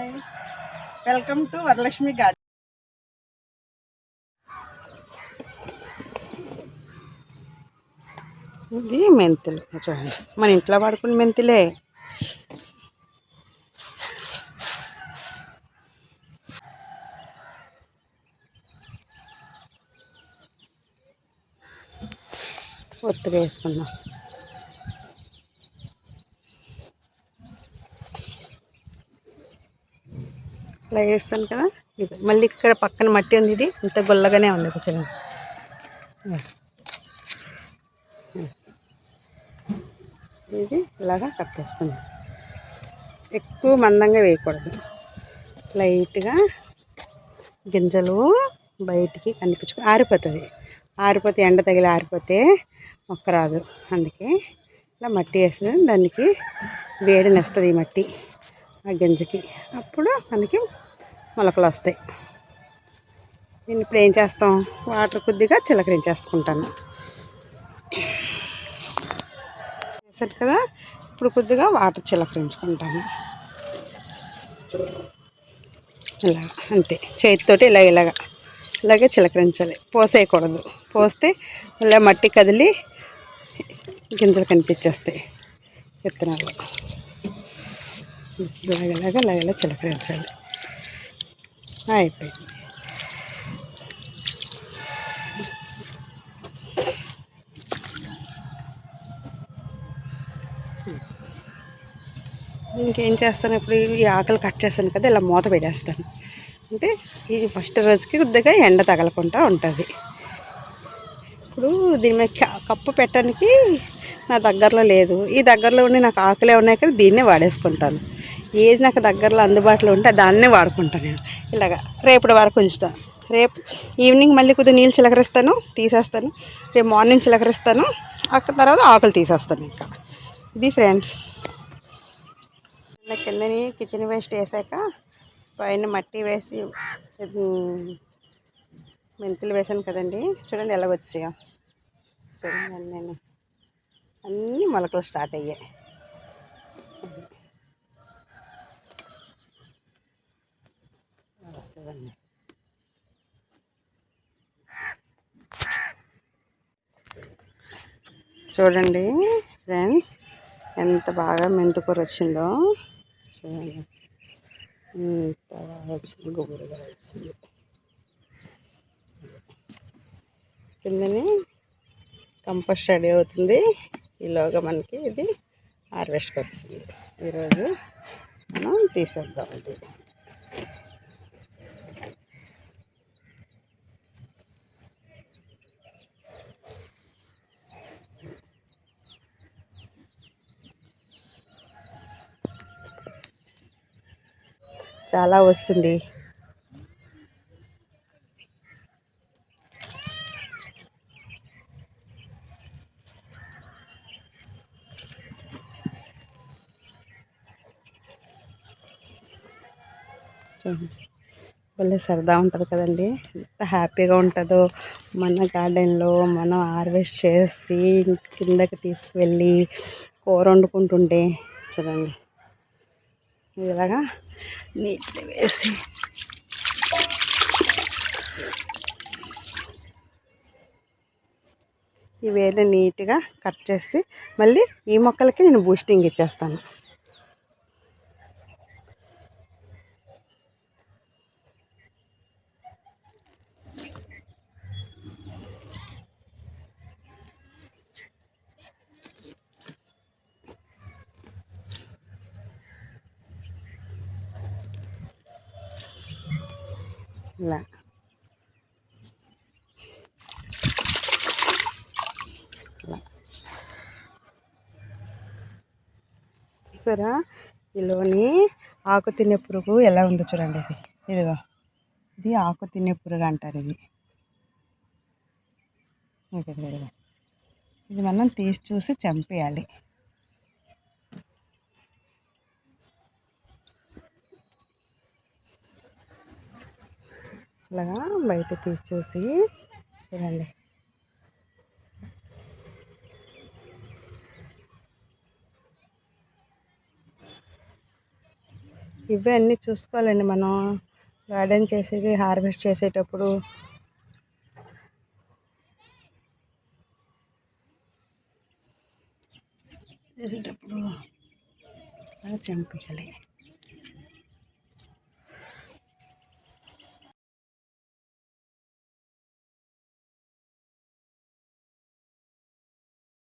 Hi welcome to Varalakshmi garden. ఇది మెంతులు. చూడండి. మన ఇంట్లో వాడుకునే మెంతులే. ఒత్తు వేసుకుందాం. ఇలా వేస్తాను కదా. ఇది మళ్ళీ ఇక్కడ పక్కన మట్టి ఉంది ఇది. ఇంత గుల్లగానే ఉంది ఇది చూడండి ఇది ఇలాగా కప్పేసుకుంది ఎక్కువ మందంగా వేయకూడదు. లైట్గా గింజలు బయటికి కనిపించుకో ఆరిపోతుంది. ఆరిపోతే ఎండ తగిలి ఆరిపోతే మొక్క రాదు. అందుకే ఇలా మట్టి వేస్తుంది దానికి వేడిని వస్తుంది ఈ మట్టి. ఆ గింజకి. అప్పుడు మనకి మొలకలు వస్తాయి. నేను ఇప్పుడు ఏం చేస్తాం? వాటర్ కొద్దిగా చిలకరించేసుకుంటాను. వేసాను కదా? ఇప్పుడు కొద్దిగా వాటర్ చిలకరించుకుంటాను. ఇలా అంతే. చేతితోటి ఇలా ఇలాగా. ఇలాగే చిలకరించాలి. పోసేయకూడదు. పోస్తే ఇలా మట్టి కదిలి గింజలు కనిపించేస్తాయి. విత్తనాలు. ఇలాగలాగా ఇలాగలా చిలకరించాలి. అయిపోయింది. ఇంకేం చేస్తాను? ఇప్పుడు ఈ ఆకలి కట్ చేస్తాను కదా ఇలా మూత పెడేస్తాను అంటే ఈ ఫస్ట్ రోజుకి కొద్దిగా ఎండ తగలకుండా ఉంటుంది. ఇప్పుడు దీని మీద కప్పు పెట్టడానికి నా దగ్గరలో లేదు. ఈ దగ్గరలో ఉండి నాకు ఆకలే ఉన్నాయి కానీ దీన్నే వాడేసుకుంటాను. ఏది నాకు దగ్గరలో అందుబాటులో ఉంటే దాన్నే వాడుకుంటాను నేను. ఇలాగా. రేపటి వరకు ఉంచుతాను రేపు ఈవినింగ్ మళ్ళీ కొద్దిగా నీళ్ళు చిలకరిస్తాను తీసేస్తాను. రేపు మార్నింగ్ చిలకరిస్తాను. అక్కడ తర్వాత ఆకులు తీసేస్తాను ఇంకా. ఇది ఫ్రెండ్స్ కిందని కిచెన్ వేస్ట్ వేసాక పైన మట్టి వేసి మెంతులు వేసాను కదండి. చూడండి ఎలా వచ్చాయో చూడండి నేను అన్నీ మొలకలు స్టార్ట్ అయ్యాయి. వస్తుందండి చూడండి ఫ్రెండ్స్ ఎంత బాగా మెంతుకూర వచ్చిందో. చూడండి. ఎంత బాగా వచ్చింది గుబురుగా వచ్చింది. కిందని కంపోస్ట్ రెడీ అవుతుంది. ఈలోగా మనకి ఇది హార్వెస్ట్కి వస్తుంది. ఈరోజు మనం తీసేద్దాం ఇది. చాలా వస్తుంది. భలే సరదా ఉంటుంది కదండి. ఎంత హ్యాపీగా ఉంటుందో మన గార్డెన్లో మనం హార్వెస్ట్ చేసి కిందకి తీసుకువెళ్ళి కూర వండుకుంటుంటే. చూడండి. ఇలాగా నీట్గా వేసి. ఈ వేలు నీట్గా కట్ చేసి మళ్ళీ ఈ మొక్కలకి నేను బూస్టింగ్ ఇచ్చేస్తాను. ఇలా. చూసారా? ఇలోని ఆకు తినే పురుగు ఎలా ఉందో చూడండి ఇది. ఇదిగో. ఇది ఆకు తినే పురుగు అంటారు ఇది. ఇదిగో. ఇది మనం తీసి చూసి చంపేయాలి. ఇలాగా బయట తీసి చూసి చూడండి. ఇవే అన్నీ చూసుకోవాలండి మనం. గార్డెన్ చేసేవి హార్వెస్ట్ చేసేటప్పుడు. చేసేటప్పుడు అలా చంపేయాలి.